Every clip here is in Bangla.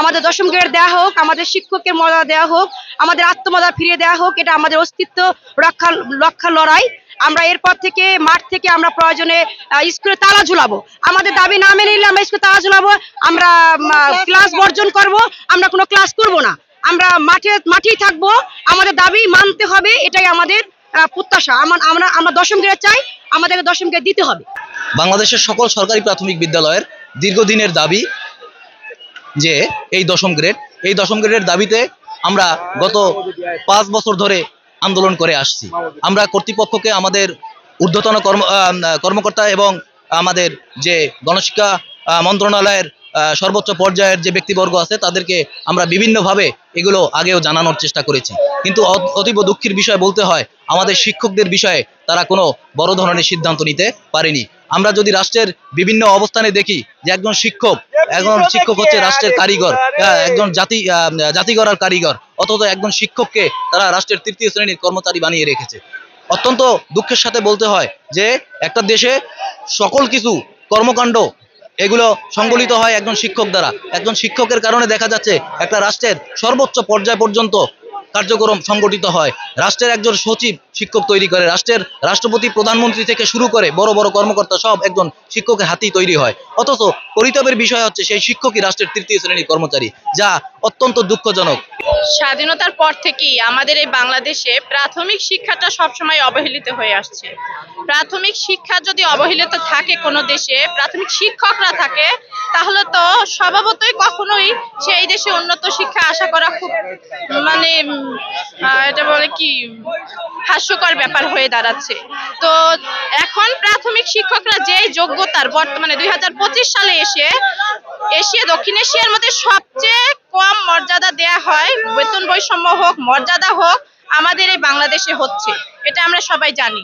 আমাদের দশম গ্রেড দেওয়া হোক, আমাদের শিক্ষকের মর্যাদা দেওয়া হোক, আমাদের আত্মমর্যাদা ফিরিয়ে দেওয়া হোক, এটা আমাদের অস্তিত্ব রক্ষা রক্ষা লড়াই। আমরা এরপর থেকে, মাঠ থেকে আমরা প্রয়োজনে স্কুলে তালা ঝুলাবো। আমাদের দাবি না মেনে নিলে আমরা স্কুলে তালা ঝুলাবো, আমরা ক্লাস বর্জন করব, আমরা কোনো ক্লাস করব না। আমরা মাঠে, মাঠেই থাকব, আমাদের দাবি মানতে হবে, এটাই আমাদের প্রত্যাশা। আমার আমরা আমরা দশম গ্রেড চাই, আমাদেরকে দশম গ্রেড দিতে হবে। বাংলাদেশের সকল সরকারি প্রাথমিক বিদ্যালয়ের দীর্ঘদিনের দাবি যে এই দশম গ্রেড, এই দশম গ্রেডের দাবিতে আমরা গত পাঁচ বছর ধরে আন্দোলন করে আসছি। আমরা কর্তৃপক্ষকে আমাদের ঊর্ধ্বতন কর্ম কর্মকর্তা এবং আমাদের যে গণশিক্ষা মন্ত্রণালয়ের সর্বোচ্চ পর্যায়ের যে ব্যক্তিবর্গ আছে, তাদেরকে আমরা বিভিন্নভাবে এগুলো আগেও জানানোর চেষ্টা করেছি। কিন্তু অতীব দুঃখের বিষয় বলতে হয়, আমাদের শিক্ষকদের বিষয়ে তারা কোনো বড় ধরনের সিদ্ধান্ত নিতে পারেনি। আমরা যদি রাষ্ট্রের বিভিন্ন অবস্থানে দেখি যে একজন শিক্ষক একজন শিক্ষক হচ্ছে রাষ্ট্রের কারিগর হ্যাঁ, একজন জাতি জাতি গড়ার কারিগর অথচ একজন শিক্ষককে তারা রাষ্ট্রের তৃতীয় শ্রেণির কর্মচারী বানিয়ে রেখেছে। অত্যন্ত দুঃখের সাথে বলতে হয় যে একটা দেশে সকল কিছু কর্মকাণ্ড এগুলো সংগঠিত হয় একজন শিক্ষক দ্বারা। একজন শিক্ষকের কারণে দেখা যাচ্ছে একটা রাষ্ট্রের সর্বোচ্চ পর্যায় পর্যন্ত কার্যক্রম সংগঠিত হয়। রাষ্ট্রের একজন সচিব শিক্ষক তৈরি করে। রাষ্ট্রের রাষ্ট্রপতি, প্রধানমন্ত্রী থেকে শুরু করে বড় বড় কর্মকর্তা সব একজন শিক্ষকের হাতেই তৈরি হয়। অথচ পরিতাপের বিষয় হচ্ছে সেই শিক্ষকই রাষ্ট্রের তৃতীয় শ্রেণির কর্মচারী, যা অত্যন্ত দুঃখজনক। স্বাধীনতার পর থেকেই আমাদের এই বাংলাদেশে প্রাথমিক শিক্ষাটা সবসময় অবহেলিত হয়ে আসছে। প্রাথমিক শিক্ষা যদি অবহেলিত থাকে কোনো দেশে, প্রাথমিক শিক্ষকরা থাকে, তাহলে তো স্বভাবতই কখনোই সেই দেশে উন্নত শিক্ষা আশা করা খুব মানে এটা বলে কি, হাস্যকর ব্যাপার হয়ে দাঁড়াচ্ছে। তো এখন প্রাথমিক শিক্ষকরা যে যোগ্যতার বর্তমানে দুই হাজার পঁচিশ সালে এসে, এশিয়া, দক্ষিণ এশিয়ার মধ্যে সবচেয়ে কম মর্যাদা দেয়া হয়, বেতন বৈষম্য হোক, মর্যাদা হোক, আমাদের এই বাংলাদেশে হচ্ছে। এটা আমরা সবাই জানি।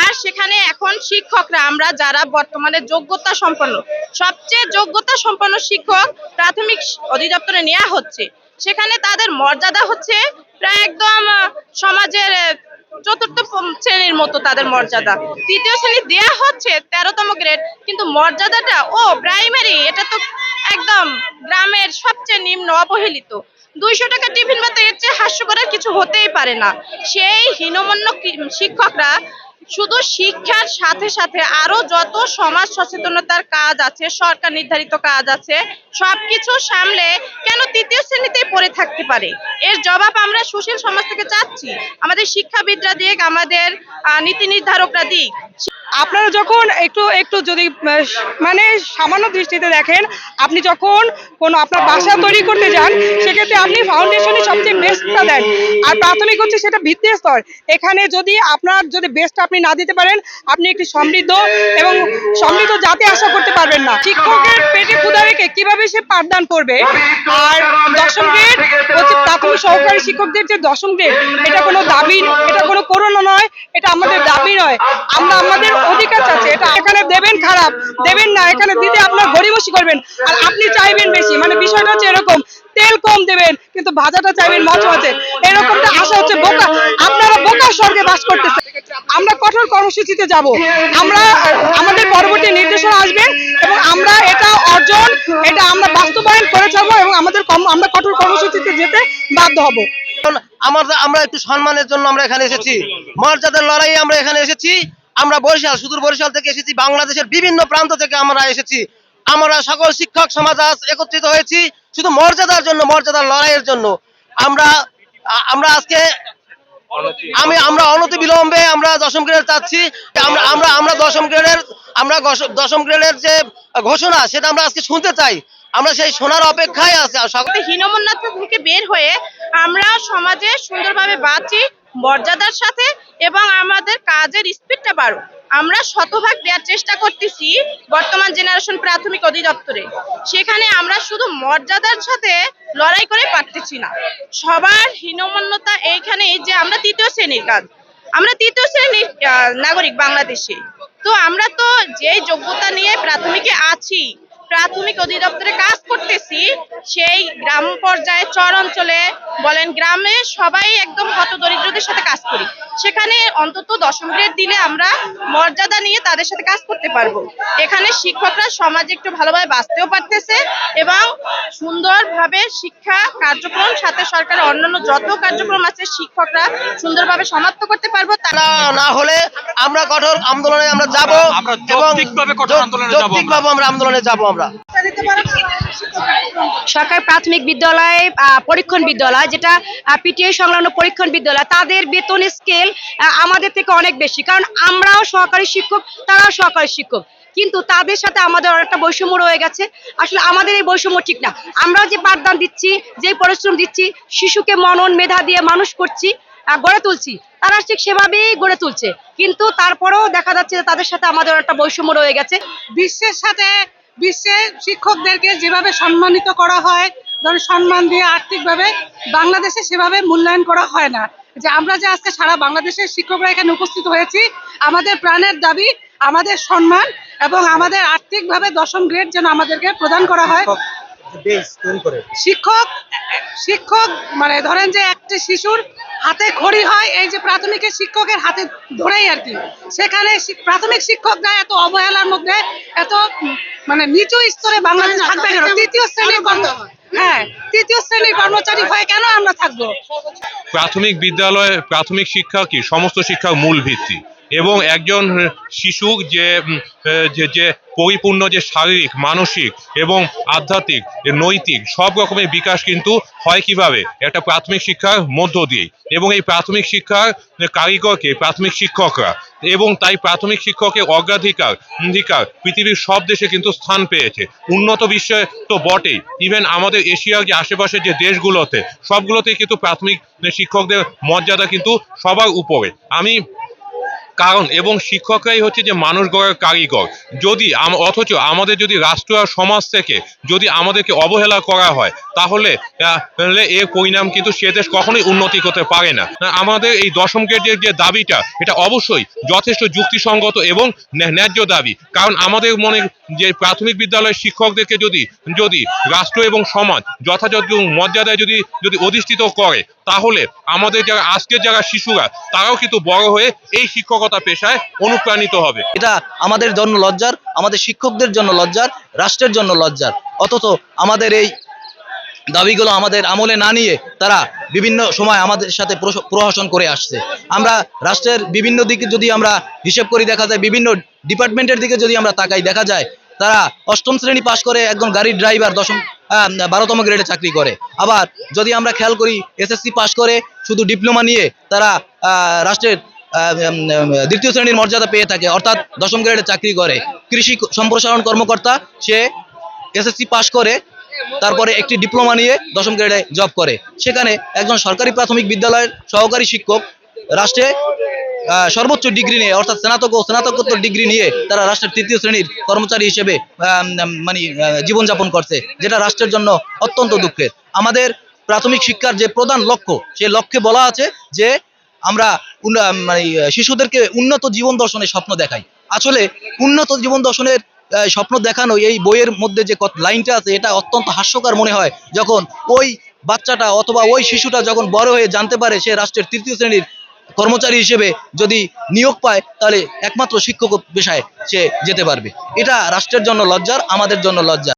আর সেখানে এখন শিক্ষকরা, আমরা যারা বর্তমানে যোগ্যতা সম্পন্ন, সবচেয়ে যোগ্যতা সম্পন্ন শিক্ষক প্রাথমিক অধিদপ্তরে নেওয়া হচ্ছে। সেখানে তাদের মর্যাদা হচ্ছে প্রায় একদম সমাজের চতুর্থ শ্রেণির মতো তাদের মর্যাদা। তৃতীয় শ্রেণি দেয়া হচ্ছে তেরোতম গ্রেড, কিন্তু মর্যাদাটা, ও প্রাইমারি অবহেলিত। দুইশো টাকা টিফিন ভাতে এর চেয়ে হাস্যকরের কিছু হতেই পারে না। সেই হীনমন্য শিক্ষকরা শুধু শিক্ষার সাথে সাথে আরও যত সমাজ সচেতনতার কাজ আছে, সরকার নির্ধারিত কাজ আছে, সবকিছু সামলে কেন তৃতীয় শ্রেণীতেই পড়ে থাকতে পারে? এর জবাব আমরা সুশীল সমাজ থেকে চাচ্ছি। আমাদের শিক্ষাবিদরা দিক, আমাদের নীতি নির্ধারকরা দিক। আপনারা যখন একটু একটু যদি মানে সামান্য দৃষ্টিতে দেখেন, আপনি যখন কোনো আপনার বাসা তৈরি করতে যান, সেক্ষেত্রে আপনি ফাউন্ডেশনে সবচেয়ে বেস্টটা দেন। আর প্রাথমিক হচ্ছে সেটা ভিত্তি স্তর। এখানে যদি আপনার যদি বেস্টটা আপনি না দিতে পারেন, আপনি একটি সমৃদ্ধ এবং সমৃদ্ধ জাতি আশা করতে পারবেন না। শিক্ষকের পেটে ক্ষুধা রেখে কীভাবে সে পাঠদান করবে? আর প্রাথমিক সহকারী শিক্ষকদের যে দশম গ্রেড এটা কোনো দাবি, এটা কোনো করোনা নয়, এটা আমাদের দাবি নয়। আমরা আমাদের অধিকার চাচ্ছি, এটা এখানে দেবেন খারাপ, দেবেন না, এখানে দিতে আপনার গরিবসি করবেন। আর আপনি চাইবেন বেশি মানে বিষয়টা হচ্ছে এরকম, তেল কম দেবেন, কিন্তু ভাজাটা চাইবেন মাছ মাছে এরকমটা আশা হচ্ছে বোকা, আপনারা বোকার স্বর্গে বাস করতেছে আমরা কঠোর কর্মসূচিতে যাব। আমরা, আমাদের পরবর্তী নির্দেশনা আসবে এবং আমরা এটা অর্জন, এটা আমরা বাস্তবায়ন করে যাব এবং আমাদের আমরা কঠোর কর্মসূচিতে যেতে বাধ্য হব। আমাদের, আমরা একটু সম্মানের জন্য আমরা এখানে এসেছি। মর্যাদার লড়াই আমরা এখানে এসেছি। আমরা বরিশাল, সুদূর বরিশাল থেকে এসেছি। বাংলাদেশের বিভিন্ন প্রান্ত থেকে আমরা এসেছি। আমরা সকল শিক্ষক, সমাজ আজ একত্রিত হয়েছি। শুধু মর্যাদার জন্য, মর্যাদার লড়াইয়ের জন্য। আমরা আমরা আজকে আমি আমরা অনতি বিলম্বে আমরা দশম গ্রেড চাচ্ছি। আমরা আমরা আমরা দশম গ্রেডের আমরা দশম গ্রেডের যে ঘোষণা সেটা আমরা আজকে শুনতে চাই। আমরা সেই শোনার অপেক্ষায় আছি। সকলে সকল থেকে বের হয়ে আমরা সমাজে সুন্দরভাবে বাঁচি মর্যাদার সাথে এবং আমাদের কাজের স্পিডটা বাড়ুক। আমরা শতভাগ দেওয়ার চেষ্টা করতেছি বর্তমান জেনারেশন প্রাথমিক অধিদপ্তরে। সেখানে আমরা শুধু মর্যাদার সাথে লড়াই করে পারতেছি না। সবার হীনমন্যতা এইখানেই যে আমরা তৃতীয় শ্রেণির কাজ। আমরা তৃতীয় শ্রেণির নাগরিক বাংলাদেশে। তো আমরা তো যে যোগ্যতা নিয়ে প্রাথমিকে আছি প্রাথমিক অধিদপ্তরে কাজ করতেছি সেই গ্রাম পর্যায়ে চর অঞ্চলে বলেন গ্রামে সবাই একদম হত দরিদ্রদের সাথে কাজ করি। সেখানে অন্তত দশম গ্রেড দিলে আমরা মর্যাদা নিয়ে তাদের সাথে কাজ করতে পারব। এখানে শিক্ষকরা সমাজে একটু ভালোভাবে বাঁচতেও পারতেছে এবং সুন্দরভাবে শিক্ষা কার্যক্রম সাথে সরকারের অন্যান্য যত কার্যক্রম আছে শিক্ষকরা সুন্দরভাবে সমাপ্ত করতে পারব। তারা না হলে আমরা কঠোর আন্দোলনে আমরা যাব এবং যৌক্তিকভাবে আন্দোলনে যাব আমরা। আমরা আন্দোলনে যাব আমরা। সরকার প্রাথমিক বিদ্যালয় পরীক্ষণ বিদ্যালয় যেটা পিটিআই সংলগ্ন পরীক্ষণ বিদ্যালয় তাদের বেতন স্কেল আমাদের থেকে অনেক বেশি। কারণ আমরাও সহকারী শিক্ষক তারাও সহকারী শিক্ষক। কিন্তু তাদের সাথে আমাদের অনেকটা বৈষম্য রয়ে গেছে। আসলে আমাদের এই বৈষম্য ঠিক না। আমরাও যে পাঠদান দিচ্ছি যে পরিশ্রম দিচ্ছি শিশুকে মনন মেধা দিয়ে মানুষ করছি গড়ে তুলছি তারা ঠিক সেভাবেই গড়ে তুলছে। কিন্তু তারপরেও দেখা যাচ্ছে যে তাদের সাথে আমাদের একটা বৈষম্য রয়ে গেছে। বিশ্বের সাথে বিশ্বে শিক্ষকদেরকে যেভাবে সম্মানিত করা হয় ধরুন সম্মান দিয়ে আর্থিকভাবে বাংলাদেশে সেভাবে মূল্যায়ন করা হয় না। যে আমরা যে আজকে সারা বাংলাদেশের শিক্ষকরা এখানে উপস্থিত হয়েছি আমাদের প্রাণের দাবি আমাদের সম্মান এবং আমাদের আর্থিকভাবে দশম গ্রেড যেন আমাদেরকে প্রদান করা হয়। শিক্ষক শিক্ষক মানে ধরেন যে একটি শিশুর হাতে খড়ি হয় এই যে প্রাথমিকের শিক্ষকের হাতে ধরেই আর কি। সেখানে প্রাথমিক প্রাথমিক শিক্ষকরা এত অবহেলার মধ্যে এত মানে নিচু স্তরে বাংলাদেশ থাকবে কেন? তৃতীয় শ্রেণির হ্যাঁ তৃতীয় শ্রেণির কর্মচারী হয়ে কেন আমরা থাকব? প্রাথমিক বিদ্যালয়ে প্রাথমিক শিক্ষা কি? সমস্ত শিক্ষার মূল ভিত্তি। এবং একজন শিশু যে যে পরিপূর্ণ যে শারীরিক, মানসিক এবং আধ্যাত্মিক নৈতিক সব রকমের বিকাশ কিন্তু হয় কীভাবে? একটা প্রাথমিক শিক্ষার মধ্য দিয়ে এবং এই প্রাথমিক শিক্ষার কারিগরকে, প্রাথমিক শিক্ষকরা এবং তাই প্রাথমিক শিক্ষকের অগ্রাধিকার, অধিকার পৃথিবীর সব দেশে কিন্তু স্থান পেয়েছে। উন্নত বিশ্বে তো বটেই। ইভেন আমাদের এশিয়ার যে আশেপাশের যে দেশগুলোতে, সবগুলোতেই কিন্তু প্রাথমিক শিক্ষকদের মর্যাদা কিন্তু সবার উপরে। আমি কারণ এবং শিক্ষকরাই হচ্ছে যে মানুষ গড়ার কারিগর। যদি অথচ আমাদের যদি রাষ্ট্র আর সমাজ থেকে যদি আমাদেরকে অবহেলা করা হয়, তাহলে এর পরিণাম কিন্তু সে দেশ কখনোই উন্নতি করতে পারে না, আমাদের এই দশম গ্রেডের যে দাবিটা, এটা অবশ্যই যথেষ্ট যুক্তিসঙ্গত এবং ন্যা- ন্যায্য দাবি। কারণ আমাদের মনে যে প্রাথমিক বিদ্যালয়ের শিক্ষকদেরকে যদি যদি রাষ্ট্র এবং সমাজ যথাযথ মর্যাদায় যদি যদি অধিষ্ঠিত করে তাহলে আমাদের যারা আজকের যারা শিশুরা, তারাও কিন্তু বড় হয়ে এই শিক্ষকতা পেশায় অনুপ্রাণিত হবে। এটা আমাদের জন্য লজ্জার, আমাদের শিক্ষকদের জন্য লজ্জার, রাষ্ট্রের জন্য লজ্জার। অথচ আমাদের এই দাবিগুলো আমাদের আমলে না নিয়ে তারা বিভিন্ন সময় আমাদের সাথে প্রহসন করে আসছে। আমরা রাষ্ট্রের বিভিন্ন দিকে যদি আমরা হিসেব করি, দেখা যায় বিভিন্ন ডিপার্টমেন্টের দিকে যদি আমরা তাকাই, দেখা যায় তারা অষ্টম শ্রেণি পাশ করে একজন গাড়ির ড্রাইভার, দশম বারোতম গ্রেডে চাকরি করে। আবার যদি আমরা খেয়াল করি এসএসসি পাশ করে শুধু ডিপ্লোমা নিয়ে তারা রাষ্ট্রের দ্বিতীয় শ্রেণির মর্যাদা পেয়ে থাকে, অর্থাৎ দশম গ্রেডে চাকরি করে। কৃষি সম্প্রসারণ কর্মকর্তা, সে এসএসসি পাশ করে, তারপরে একটি ডিপ্লোমা নিয়ে দশম গ্রেডে জব করে। সেখানে একজন সরকারি প্রাথমিক বিদ্যালয়ের সহকারী শিক্ষক রাষ্ট্রে সর্বোচ্চ ডিগ্রি নিয়ে, অর্থাৎ স্নাতক ও স্নাতকোত্তর ডিগ্রি নিয়ে তারা রাষ্ট্রের তৃতীয় শ্রেণির কর্মচারী হিসেবে মানে জীবনযাপন করছে, যেটা রাষ্ট্রের জন্য অত্যন্ত দুঃখের। আমাদের প্রাথমিক শিক্ষার যে প্রধান লক্ষ্য, সেই লক্ষ্যে বলা আছে যে আমরা মানে শিশুদেরকে উন্নত জীবন দর্শনের স্বপ্ন দেখাই। আসলে উন্নত জীবন দর্শনের স্বপ্ন দেখানো এই বইয়ের মধ্যে যে লাইনটা আছে, এটা অত্যন্ত হাস্যকর মনে হয়। যখন ওই বাচ্চাটা অথবা ওই শিশুটা যখন বড় হয়ে জানতে পারে সে রাষ্ট্রের তৃতীয় শ্রেণির কর্মচারী হিসেবে যদি নিয়োগ পায়, তাহলে একমাত্র শিক্ষক পেশায় সে যেতে পারবে। এটা রাষ্ট্রের জন্য লজ্জার, আমাদের জন্য লজ্জা